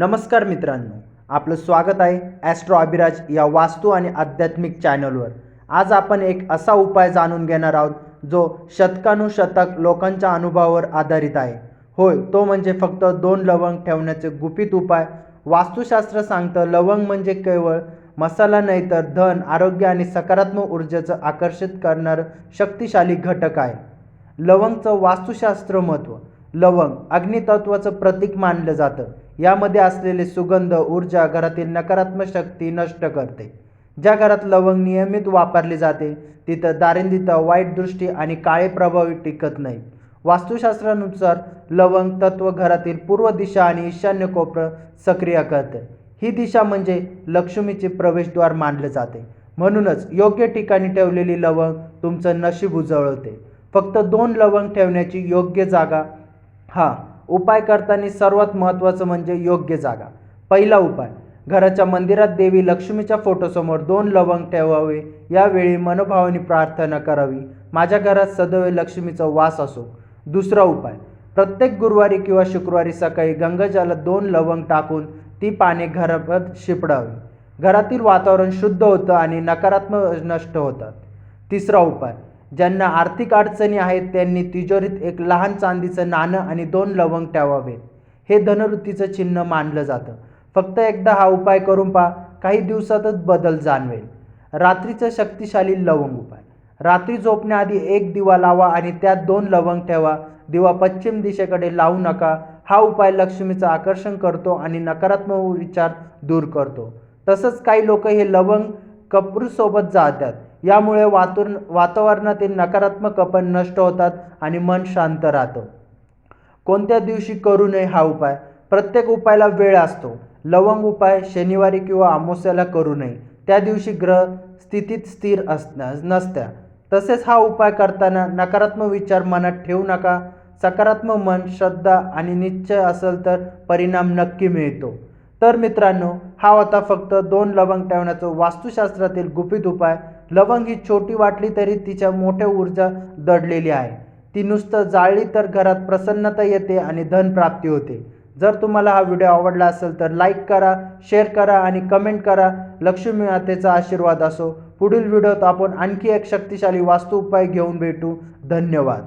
नमस्कार मित्रांनो आपलं स्वागत आहे ॲस्ट्रो अभिराज या वास्तू आणि आध्यात्मिक चॅनलवर आज आपण एक असा उपाय जाणून घेणार आहोत जो शतकानुशतक लोकांच्या अनुभवावर आधारित आहे. होय तो म्हणजे फक्त दोन लवंग ठेवण्याचे गुपित उपाय. वास्तुशास्त्र सांगतं लवंग म्हणजे केवळ मसाला नाही तर धन आरोग्य आणि सकारात्मक ऊर्जेचं आकर्षित करणारं शक्तिशाली घटक आहे. लवंगचं वास्तुशास्त्र महत्त्व लवंग अग्नितत्वाचं प्रतीक मानलं जातं. यामध्ये असलेले सुगंध ऊर्जा घरातील नकारात्मक शक्ती नष्ट करते. ज्या घरात लवंग नियमित वापरली जाते तिथं दारिंदिता वाईट दृष्टी आणि काळे प्रभाव टिकत नाही. वास्तुशास्त्रानुसार लवंग तत्व घरातील पूर्व दिशा आणि ईशान्य कोपरं सक्रिय करते. ही दिशा म्हणजे लक्ष्मीचे प्रवेशद्वार मानले जाते. म्हणूनच योग्य ठिकाणी ठेवलेली लवंग तुमचं नशीब उजळवते फक्त दोन लवंग ठेवण्याची योग्य जागा हा उपाय करताना सर्वात महत्त्वाचं म्हणजे योग्य जागा. पहिला उपाय घराच्या मंदिरात देवी लक्ष्मीच्या फोटोसमोर दोन लवंग ठेवावे. यावेळी मनोभावाने प्रार्थना करावी. माझ्या घरात सदैव लक्ष्मीचा वास असो. दुसरा उपाय प्रत्येक गुरुवारी किंवा शुक्रवारी सकाळी गंगाजलात दोन लवंग टाकून ती पाने घरात शिपडावी. घरातील वातावरण शुद्ध होतं आणि नकारात्मक नष्ट होतात. तिसरा उपाय ज्यांना आर्थिक अडचणी आहेत त्यांनी तिजोरीत एक लहान चांदीचं नाणं आणि दोन लवंग ठेवावेत हे धनवृत्तीचं चिन्ह मानलं जातं. फक्त एकदा हा उपाय करून पहा काही दिवसातच बदल जाणवेल. रात्रीचं शक्तिशाली लवंग उपाय. रात्री झोपण्याआधी एक दिवा लावा आणि त्यात दोन लवंग ठेवा. दिवा पश्चिम दिशेकडे लावू नका. हा उपाय लक्ष्मीचं आकर्षण करतो आणि नकारात्मक विचार दूर करतो. तसंच काही लोक हे लवंग कपूरसोबत जातात यामुळे वातुर वातावरणातील नकारात्मक कपन नष्ट होतात आणि मन शांत राहतं. कोणत्या दिवशी करू नये हा उपाय? प्रत्येक उपायाला वेळ असतो. लवंग उपाय शनिवारी किंवा अमावस्याला करू नये. त्या दिवशी ग्रह स्थितीत स्थिर असण्या नसत्या. तसेच हा उपाय करताना नकारात्मक विचार मनात ठेवू नका. सकारात्मक मन श्रद्धा आणि निश्चय असेल तर परिणाम नक्की मिळतो. तर मित्रांनो हा होता फक्त दोन लवंग ठेवण्याचं वास्तुशास्त्रातील गुपित उपाय. लवंग ही छोटी वाटली तरी तिच्या मोठ्या ऊर्जा दडलेली आहे. ती नुसतं जाळली तर घरात प्रसन्नता येते आणि धनप्राप्ती होते. जर तुम्हाला हा व्हिडिओ आवडला असेल तर लाईक करा शेअर करा आणि कमेंट करा. लक्ष्मी मातेचा आशीर्वाद असो. पुढील व्हिडिओत आपण आणखी एक शक्तिशाली वास्तू उपाय घेऊन भेटू. धन्यवाद.